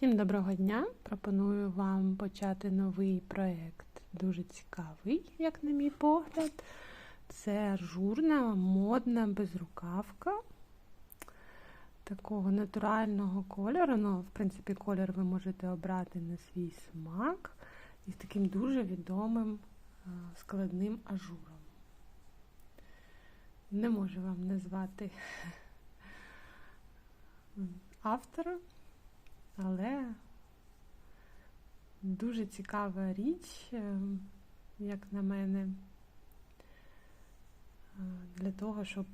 Всім доброго дня! Пропоную вам почати новий проєкт. Дуже цікавий, як на мій погляд. Це ажурна, модна безрукавка такого натурального кольору. Ну, в принципі, колір ви можете обрати на свій смак і таким дуже відомим е, складним ажуром. Не можу вам назвати автора. Але дуже цікава річ, е, як на мене, е, для того, щоб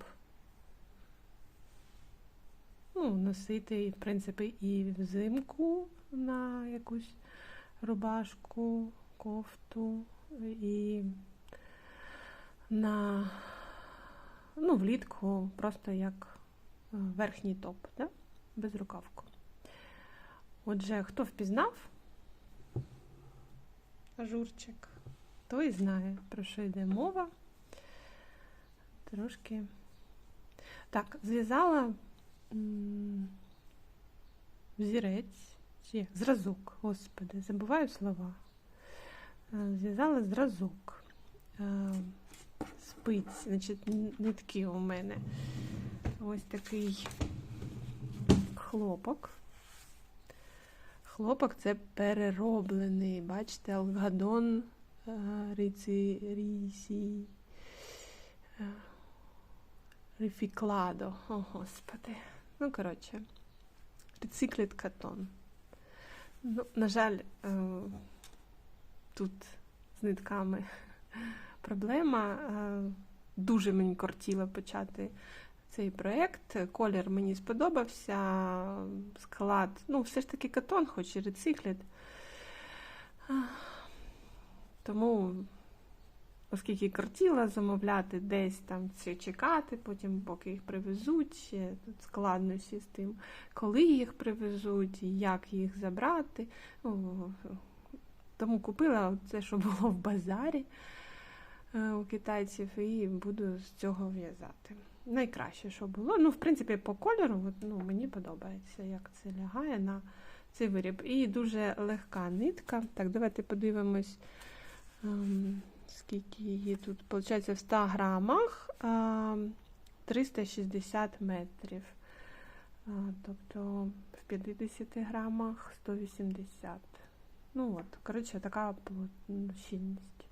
ну, носити, в принципі, і взимку на якусь рубашку, кофту, і на ну, влітку просто як е, верхній топ, да? без рукавку. Отже, хто впізнав ажурчик, той знає, про що йде мова. Трошки. Так, зв'язала взірець, чи зразок, господи, забуваю слова. Е, зв'язала зразок. Е, спиць, значить, нитки у мене. Ось такий хлопок. Хлопок це перероблений. Бачите, алгадон е, риці, е. О, господи. Ну, коротше, рецикліт катон. Ну, На жаль, е, тут з нитками проблема. Дуже мені кортіло почати цей проєкт. Колір мені сподобався, склад, ну, все ж таки катон, хоч і рецикліт. Тому, оскільки картіла замовляти, десь там чекати, потім, поки їх привезуть, тут складності з тим, коли їх привезуть, як їх забрати. Тому купила це, що було в базарі е, у китайців, і буду з цього в'язати найкраще, що було. Ну, в принципі, по кольору ну, мені подобається, як це лягає на цей виріб. І дуже легка нитка. Так, давайте подивимось, ем, скільки її тут, виходить, в 100 грамах ем, 360 метрів. А, тобто в 50 грамах 180. Ну от, коротше, така щільність.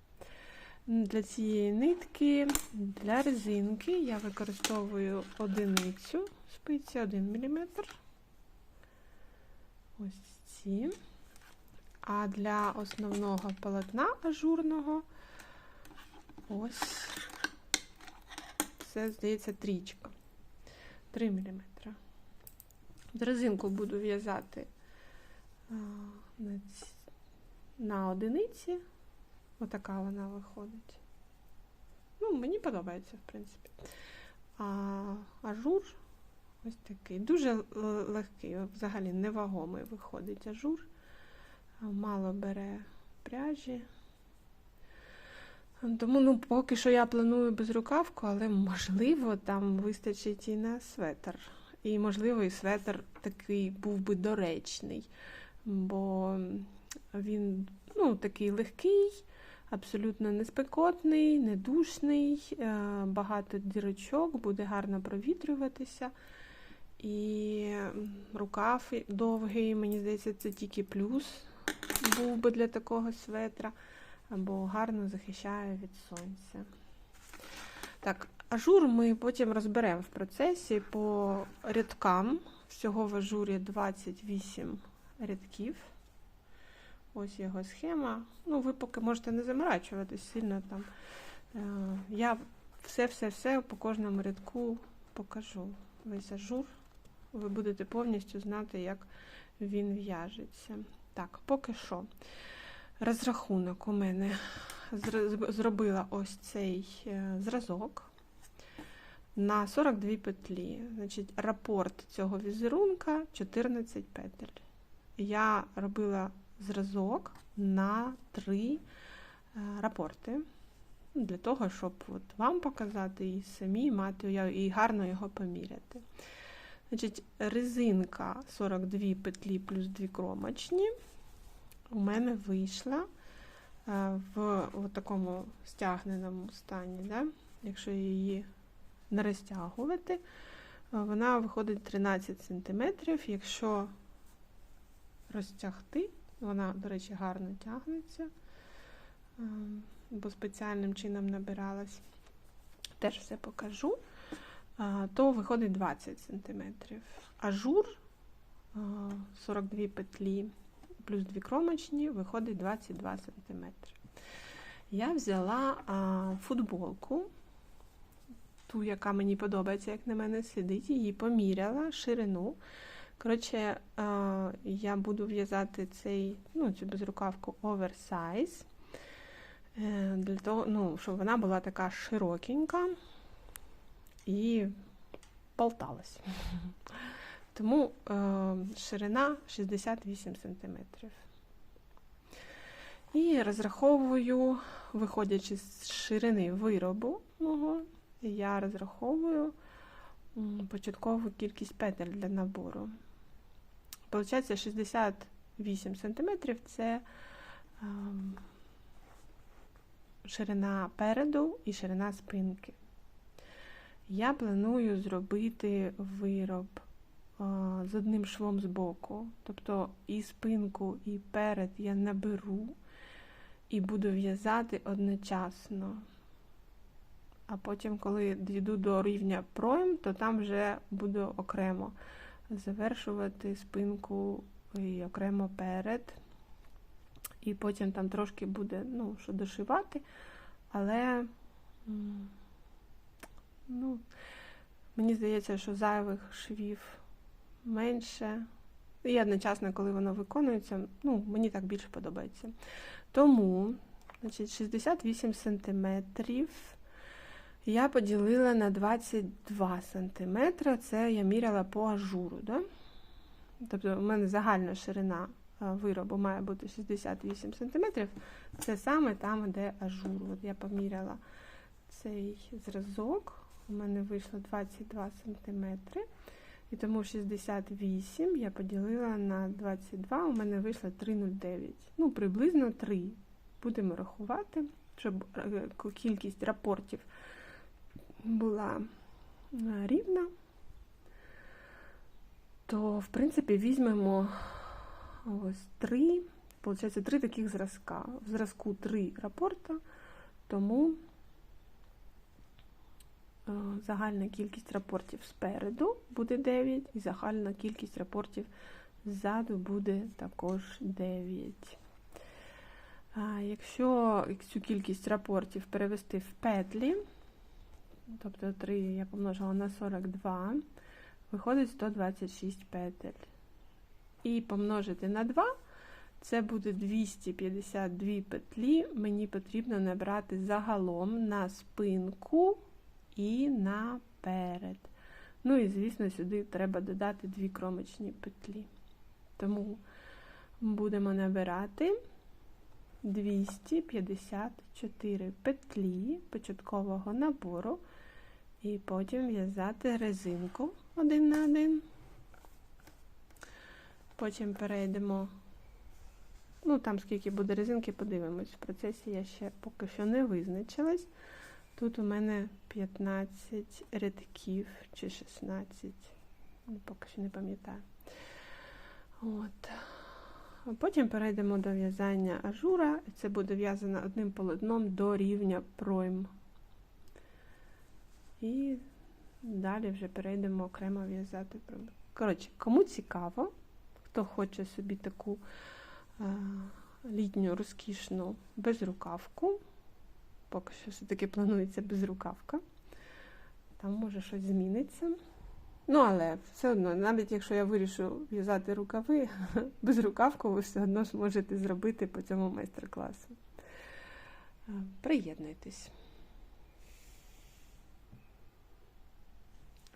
Для цієї нитки, для резинки я використовую одиницю спиці 1 мм. Ось ці. А для основного полотна ажурного ось це, здається, трічка. 3 мм. Резинку буду в'язати на одиниці. Отака вона виходить. Ну, Мені подобається, в принципі. А ажур ось такий. Дуже легкий, взагалі невагомий виходить ажур. Мало бере пряжі. Тому ну, поки що я планую безрукавку, але можливо там вистачить і на светр. І, можливо, і светр такий був би доречний, бо він ну, такий легкий абсолютно не спекотний, не душний, е, багато дірочок, буде гарно провітрюватися. І рукав довгий, мені здається, це тільки плюс був би для такого светра, бо гарно захищає від сонця. Так, ажур ми потім розберемо в процесі по рядкам. Всього в ажурі 28 рядків. Ось його схема. Ну, ви поки можете не заморачуватись сильно там. Е, я все-все-все по кожному рядку покажу. Весь ажур. Ви будете повністю знати, як він в'яжеться. Так, поки що. Розрахунок у мене зробила ось цей е, зразок на 42 петлі. Значить, рапорт цього візерунка 14 петель. Я робила зразок на три е, рапорти. Для того, щоб от вам показати і самі мати і гарно його поміряти. Значить, резинка 42 петлі плюс 2 кромочні у мене вийшла е, в такому стягненому стані. Да? Якщо її не розтягувати, е, вона виходить 13 см. Якщо розтягти, вона, до речі, гарно тягнеться, е, бо спеціальним чином набиралась. Теж все покажу, то виходить 20 см. Ажур е, 42 петлі плюс 2 кромочні, виходить 22 см. Я взяла футболку, ту, яка мені подобається, як на мене сидить, її поміряла ширину. Коротше, а, я буду в'язати цей, ну, цю безрукавку оверсайз, е, для того, ну, щоб вона була така широкенька і болталась. Тому е, ширина 68 см. І розраховую, виходячи з ширини виробу, мого, я розраховую початкову кількість петель для набору. Получається 68 см це е, ширина переду і ширина спинки. Я планую зробити вироб з одним швом з боку. Тобто і спинку, і перед я наберу і буду в'язати одночасно. А потім, коли дійду до рівня пройм, то там вже буду окремо завершувати спинку і окремо перед. І потім там трошки буде, ну, що дошивати, але ну, мені здається, що зайвих швів менше. І одночасно, коли воно виконується, ну, мені так більше подобається. Тому, значить, 68 см я поділила на 22 см. Це я міряла по ажуру. Да? Тобто, у мене загальна ширина виробу має бути 68 см. Це саме там, де ажур. От я поміряла цей зразок. У мене вийшло 22 см. І тому 68 я поділила на 22, у мене вийшло 3,09. Ну, приблизно 3. Будемо рахувати, щоб е, кількість рапортів була е, рівна. То, в принципі, візьмемо ось 3, виходить, 3 таких зразка. В зразку 3 рапорта, тому Е, загальна кількість рапортів спереду буде 9, і загальна кількість рапортів ззаду буде також 9. Якщо цю кількість рапортів перевести в петлі, тобто 3 я помножила на 42, виходить 126 петель. І помножити на 2, це буде 252 петлі. Мені потрібно набрати загалом на спинку і наперед. Ну і, звісно, сюди треба додати дві кромочні петлі. Тому будемо набирати 254 петлі початкового набору, і потім в'язати резинку один на один. Потім перейдемо, ну там скільки буде резинки, подивимось. В процесі я ще поки що не визначилась. Тут у мене 15 рядків чи 16, ну, поки що не пам'ятаю. От. Потім перейдемо до в'язання ажура, це буде в'язано одним полотном до рівня пройм. І далі вже перейдемо окремо в'язати пройм. Коротше, кому цікаво, хто хоче собі таку а, літню розкішну безрукавку, поки що все-таки планується безрукавка. Там може щось зміниться. Ну, але все одно, навіть якщо я вирішу в'язати рукави, безрукавку ви все одно зможете зробити по цьому майстер-класу. Е, приєднуйтесь.